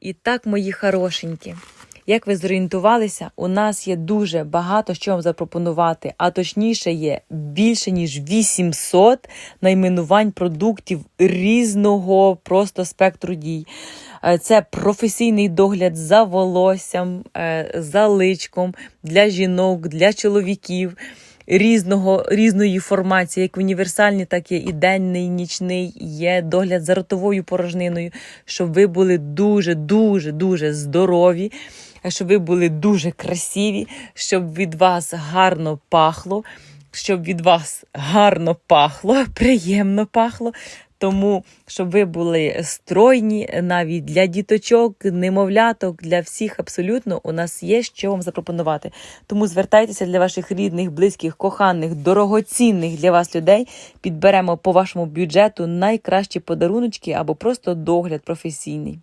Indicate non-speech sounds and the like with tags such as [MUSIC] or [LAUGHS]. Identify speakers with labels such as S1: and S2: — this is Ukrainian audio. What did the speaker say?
S1: І так, мої хорошенькі, як ви зорієнтувалися, у нас є дуже багато що вам запропонувати, а точніше є більше ніж 800 найменувань продуктів різного просто спектру дій. Е, Це професійний догляд за волоссям, е, за личком для жінок, для чоловіків. Різного різної формації, як універсальні, так і і денний, і нічний. Є догляд за ротовою порожниною, щоб ви були дуже, дуже, дуже здорові, щоб ви були дуже красиві, щоб від вас гарно пахло, щоб від вас гарно пахло, [LAUGHS] приємно пахло. Тому, щоб ви були стройні навіть для діточок, немовляток, для всіх абсолютно у нас є що вам запропонувати. Тому звертайтеся для ваших рідних, близьких, коханих, дорогоцінних для вас людей. Підберемо по вашому бюджету найкращі подаруночки або просто догляд професійний.